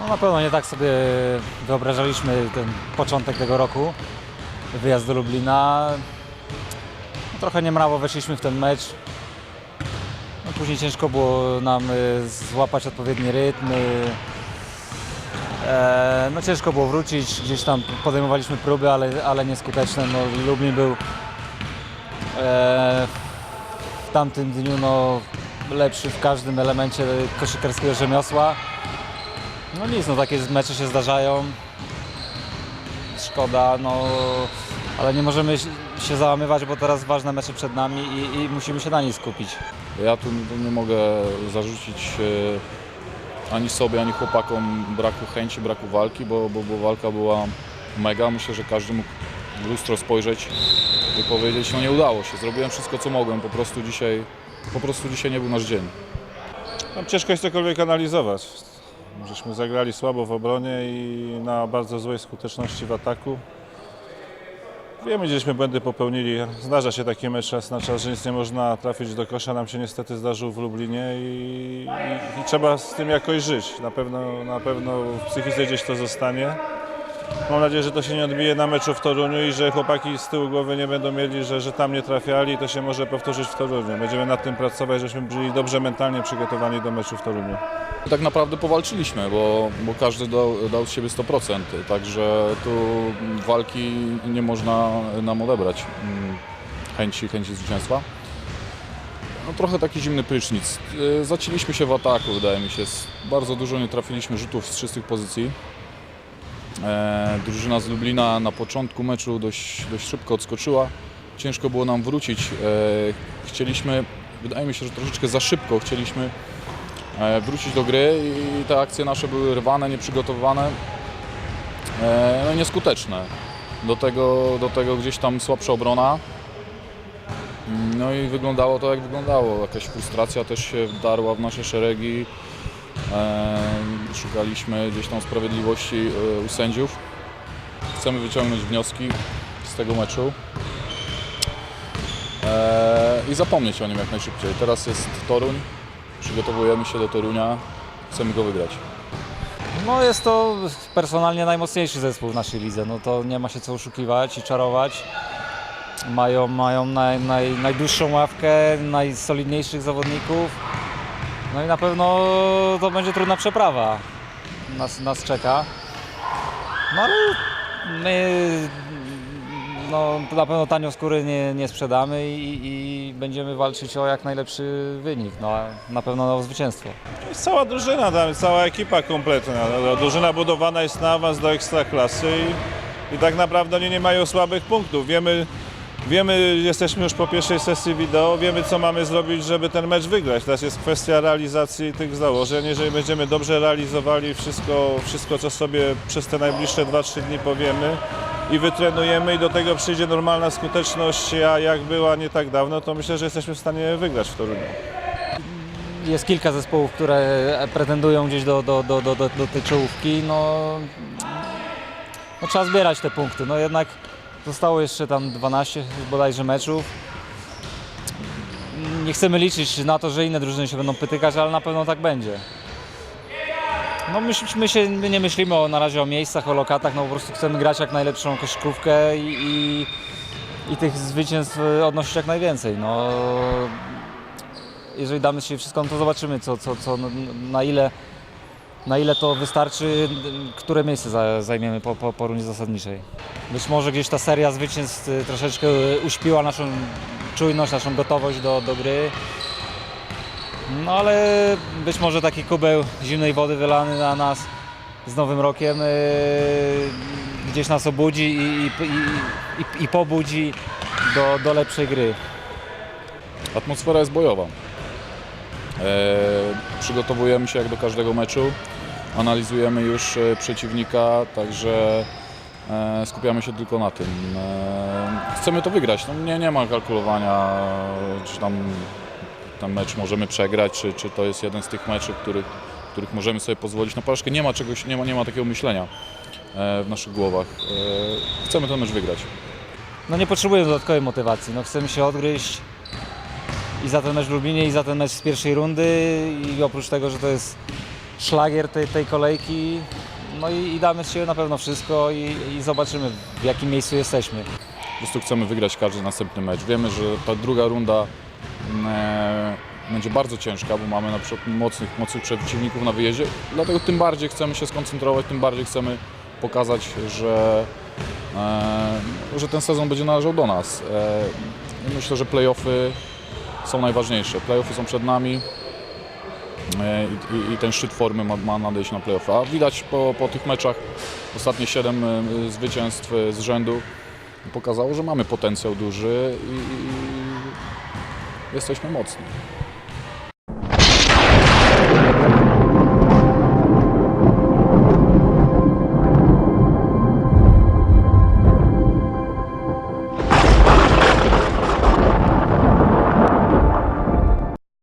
No na pewno nie tak sobie wyobrażaliśmy ten początek tego roku, wyjazd do Lublina. No, trochę niemrawo weszliśmy w ten mecz. No, później ciężko było nam y, złapać odpowiedni rytm. y, E, no ciężko było wrócić, gdzieś tam podejmowaliśmy próby, ale, ale nieskuteczne. No, Lublin był e, w tamtym dniu no, lepszy w każdym elemencie koszykarskiego rzemiosła. No nic, no takie mecze się zdarzają. Szkoda, no ale nie możemy się załamywać, bo teraz ważne mecze przed nami i, i musimy się na nich skupić. Ja tu nie mogę zarzucić e, ani sobie, ani chłopakom braku chęci, braku walki, bo, bo, bo walka była mega. Myślę, że każdy mógł w lustro spojrzeć i powiedzieć, no nie udało się, zrobiłem wszystko co mogłem, po prostu dzisiaj, po prostu dzisiaj nie był nasz dzień. No, ciężko jest cokolwiek analizować. Żeśmy zagrali słabo w obronie i na bardzo złej skuteczności w ataku. Wiemy, gdzieśmy błędy popełnili. Zdarza się taki mecz raz na czas, że nic nie można trafić do kosza. Nam się niestety zdarzył w Lublinie i, i, i trzeba z tym jakoś żyć. Na pewno, na pewno w psychice gdzieś to zostanie. Mam nadzieję, że to się nie odbije na meczu w Toruniu i że chłopaki z tyłu głowy nie będą mieli, że, że tam nie trafiali i to się może powtórzyć w Toruniu. Będziemy nad tym pracować, żebyśmy byli dobrze mentalnie przygotowani do meczu w Toruniu. Tak naprawdę powalczyliśmy, bo, bo każdy dał, dał z siebie 100%, także tu walki nie można nam odebrać mm, chęci, chęci zwycięstwa. No, trochę taki zimny prysznic. Yy, Zaciliśmy się w ataku, wydaje mi się. Bardzo dużo nie trafiliśmy rzutów z czystych pozycji. E, drużyna z Lublina na początku meczu dość, dość szybko odskoczyła. Ciężko było nam wrócić. E, chcieliśmy, wydaje mi się, że troszeczkę za szybko chcieliśmy e, wrócić do gry i te akcje nasze były rwane, nieprzygotowane, no nieskuteczne. Do tego, do tego gdzieś tam słabsza obrona. No i wyglądało to jak wyglądało. Jakaś frustracja też się wdarła w nasze szeregi. Szukaliśmy gdzieś tam sprawiedliwości e, u sędziów. Chcemy wyciągnąć wnioski z tego meczu e, i zapomnieć o nim jak najszybciej. Teraz jest Toruń, przygotowujemy się do Torunia, chcemy go wygrać. No jest to personalnie najmocniejszy zespół w naszej lidze, no to nie ma się co oszukiwać i czarować. Mają, mają naj, naj, najdłuższą ławkę, najsolidniejszych zawodników. No i na pewno to będzie trudna przeprawa. Nas, nas czeka. No ale my no, na pewno tanio skóry nie, nie sprzedamy i, i będziemy walczyć o jak najlepszy wynik. No, na pewno o zwycięstwo. Jest cała drużyna, tam, cała ekipa kompletna. No, Drużyna budowana jest na awans do ekstraklasy i, i tak naprawdę oni nie mają słabych punktów. Wiemy, wiemy, jesteśmy już po pierwszej sesji wideo, wiemy co mamy zrobić, żeby ten mecz wygrać. Teraz jest kwestia realizacji tych założeń. Jeżeli będziemy dobrze realizowali wszystko, wszystko co sobie przez te najbliższe 2-3 dni powiemy i wytrenujemy i do tego przyjdzie normalna skuteczność, a jak była nie tak dawno, to myślę, że jesteśmy w stanie wygrać w Toruniu. jest kilka zespołów, które pretendują gdzieś do, do, do, do, do, do tej czołówki, no, no trzeba zbierać te punkty. No jednak zostało jeszcze tam 12 bodajże meczów. Nie chcemy liczyć na to, że inne drużyny się będą pytykać, ale na pewno tak będzie. No my, my się my nie myślimy o, na razie o miejscach, o lokatach, no po prostu chcemy grać jak najlepszą koszykówkę i, i, i tych zwycięstw odnosić jak najwięcej. No, jeżeli damy się wszystko, no to zobaczymy, co, co, co, na, ile, na ile to wystarczy, które miejsce za- zajmiemy po, po, po rundzie zasadniczej. Być może gdzieś ta seria zwycięstw troszeczkę uśpiła naszą czujność, naszą gotowość do, do gry. No ale być może taki kubeł zimnej wody wylany na nas z Nowym Rokiem y, gdzieś nas obudzi i, i, i, i, i pobudzi do, do lepszej gry. Atmosfera jest bojowa. E, przygotowujemy się jak do każdego meczu, analizujemy już e, przeciwnika, także e, skupiamy się tylko na tym. E, chcemy to wygrać. No, nie, nie ma kalkulowania, czy tam ten mecz możemy przegrać, czy, czy to jest jeden z tych meczów, których, których możemy sobie pozwolić na porażkę. Nie ma czegoś, nie ma, nie ma takiego myślenia w naszych głowach. Chcemy ten mecz wygrać. no nie potrzebujemy dodatkowej motywacji. No chcemy się odgryźć i za ten mecz w Lublinie, i za ten mecz z pierwszej rundy i oprócz tego, że to jest szlagier tej, tej kolejki. No i, i damy z siebie na pewno wszystko i, i zobaczymy w jakim miejscu jesteśmy. Po prostu chcemy wygrać każdy następny mecz. Wiemy, że ta druga runda mm, e, będzie bardzo ciężka, bo mamy na przykład mocnych, mocnych przeciwników na wyjeździe. Dlatego tym bardziej chcemy się skoncentrować, tym bardziej chcemy pokazać, że, e, że ten sezon będzie należał do nas. E, myślę, że playoffy są najważniejsze. Playoffy są przed nami i, i, i ten szczyt formy ma, ma nadejść na playoffy. A widać po, po tych meczach ostatnie 7 e, zwycięstw e, z rzędu pokazało, że mamy potencjał duży i, i jesteśmy mocni.